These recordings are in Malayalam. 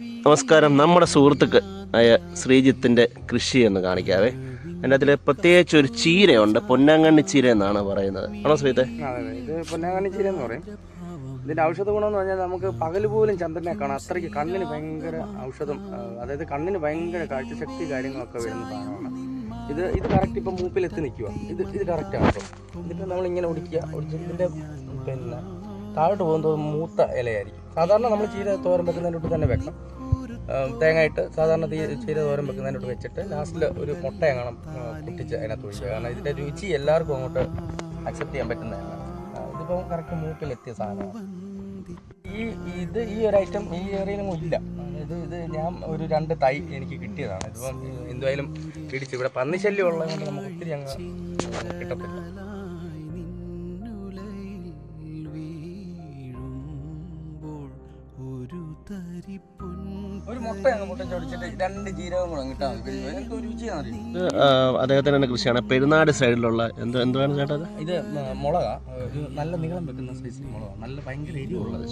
നമസ്കാരം. നമ്മുടെ സുഹൃത്തുക്ക് ആയ ശ്രീജിത്തിന്റെ കൃഷി എന്ന് കാണിക്കാവേ. അതിന്റെ അതിൽ പ്രത്യേകിച്ച് ഒരു ചീരയുണ്ട്. പൊന്നാങ്കണ്ണി ചീര എന്നാണ് പറയുന്നത്. ആണോ ശ്രീത്തെ ഇത് പൊന്നാങ്കണ്ണി ചീര എന്ന് പറയും. ഇതിന്റെ ഔഷധ ഗുണം എന്ന് പറഞ്ഞാൽ നമുക്ക് പകൽ പോലും ചന്ദ്രനെ കാണാം. അത്രയ്ക്ക് കണ്ണിന് ഭയങ്കര ഔഷധം അതായത് കണ്ണിന് ഭയങ്കര കാഴ്ചശക്തി കാര്യങ്ങളൊക്കെ വരുന്ന സാധനമാണ്. ഇത് ഇത് കറക്റ്റ് ഇപ്പം മൂപ്പിലെത്തി നിൽക്കുക ഇത് ഇത് കറക്റ്റ് ആണ് കേട്ടോ. ഇതിപ്പോൾ നമ്മളിങ്ങനെ ഒടിക്കുക ഒടിച്ചതിന്റെ പിന്നെ താഴോട്ട് പോകുന്നത് മൂത്ത ഇലയായിരിക്കും. സാധാരണ നമ്മൾ ചീര തോരൻ വെക്കുന്നതിനോട്ട് തന്നെ വെക്കണം. തേങ്ങയിട്ട് സാധാരണ തീ ചീര തോരൻ വെക്കുന്നതിനോട്ട് വെച്ചിട്ട് ലാസ്റ്റിൽ ഒരു മുട്ട എങ്ങണം പൊട്ടിച്ച് അതിനകത്ത് ഒഴിക്കുക കാരണം ഇതിന്റെ രുചി എല്ലാവർക്കും അങ്ങോട്ട് അക്സെപ്റ്റ് ചെയ്യാൻ പറ്റുന്നതല്ല. ഇതിപ്പം കറക്റ്റ് മൂക്കിലെത്തിയ സാധനമാണ്. ഈ ഇത് ഈ ഒരു ഐറ്റം ഈ ഏരിയയിലൊന്നും ഇല്ല. ഇത് ഇത് ഞാൻ ഒരു രണ്ട് തൈ എനിക്ക് കിട്ടിയതാണ്. ഇതിപ്പം എന്തായാലും പിടിച്ച് ഇവിടെ പന്നിശല്യം ഉള്ളത് കൊണ്ട് നമുക്ക് ഒത്തിരി അങ്ങ് കിട്ടത്തില്ല. തന്നെ കൃഷിയാണ്. പെരുന്നാട് സൈഡിലുള്ള എന്ത് എന്താണ് ചേട്ടാ ഇത്? മുളക. ഒരു നല്ല നീളം വെക്കുന്ന സൈസ് മുളക. നല്ല ഭയങ്കര എരിവുള്ളത്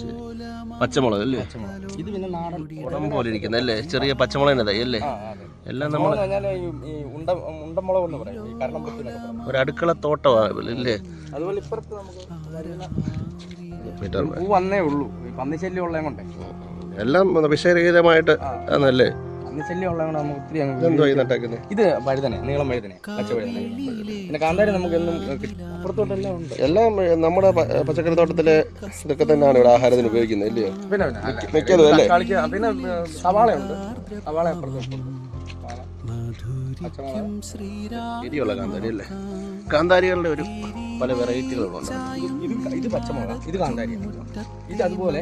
പച്ചമുളക് അല്ലേ? ഇത് പിന്നെ നാടൻ ഉടം പോലെ ഇരിക്കുന്ന അല്ലേ? ചെറിയ പച്ചമുളക് തൈ അല്ലേ? എല്ലാം നമ്മൾ ഒരു അടുക്കള തോട്ടമാണ് അല്ലേ? അതുപോലെ ഇപ്പുറത്ത് നമുക്ക് വന്നേ ഉള്ളൂ. ഈ പന്നിശല്യം ഉള്ളതും കൊണ്ടേ എല്ലാം വിഷയരഹിതമായിട്ട് ആണല്ലേ ഇത് വഴുതനെ നീളം വഴുതനെ പിന്നെ കാന്താരി നമുക്ക് എന്നും അപ്പുറത്തോട്ടെല്ലാം ഉണ്ട്. എല്ലാം നമ്മുടെ പച്ചക്കറി തോട്ടത്തിലെ ഇതൊക്കെ തന്നെയാണ് ഇവിടെ ആഹാരത്തിന് ഉപയോഗിക്കുന്നത് ഇല്ലയോ? പിന്നെ പിന്നെ സവാള അപ്പുറത്തോട്ട് സവാള. പച്ചമുളക് എരിയുള്ള കാന്താരി അല്ലേ? കാന്താരികളുടെ ഒരു പല വെറൈറ്റികളുണ്ട്. ഇത് ഇത് പച്ചമുളക്. ഇത് കാന്താരി. ഇത് അതുപോലെ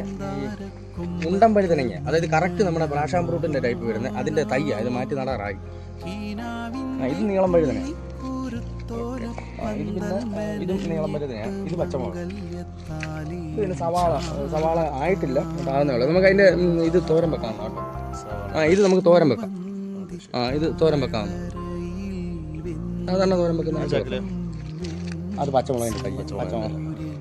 മുണ്ടം പഴുതനങ്ങ അതായത് കറക്റ്റ് നമ്മുടെ പ്രാഷാം ഫ്രൂട്ടിന്റെ ടൈപ്പ് വരുന്ന അതിന്റെ തയ്യ ഇത് മാറ്റി നടാറായി. ഇത് നീളം പഴുതന ഇത് പിന്നെ ഇതും നീളം പഴുതനയാ ഇത് പച്ചമുളക്. പിന്നെ സവാള സവാള ആയിട്ടില്ല ആകുന്നേ ഉള്ളൂ. നമുക്ക് അതിന്റെ ഇത് തോരൻ വെക്കാം ആ ഇത് നമുക്ക് തോരൻ വെക്കാം. ആ ഇത് തോരൻ വെക്കാം. സാധാരണ തോരൻ വെക്കുന്ന അത് പച്ചമുളകിന്റെ തയ്യ പച്ചമുളക്.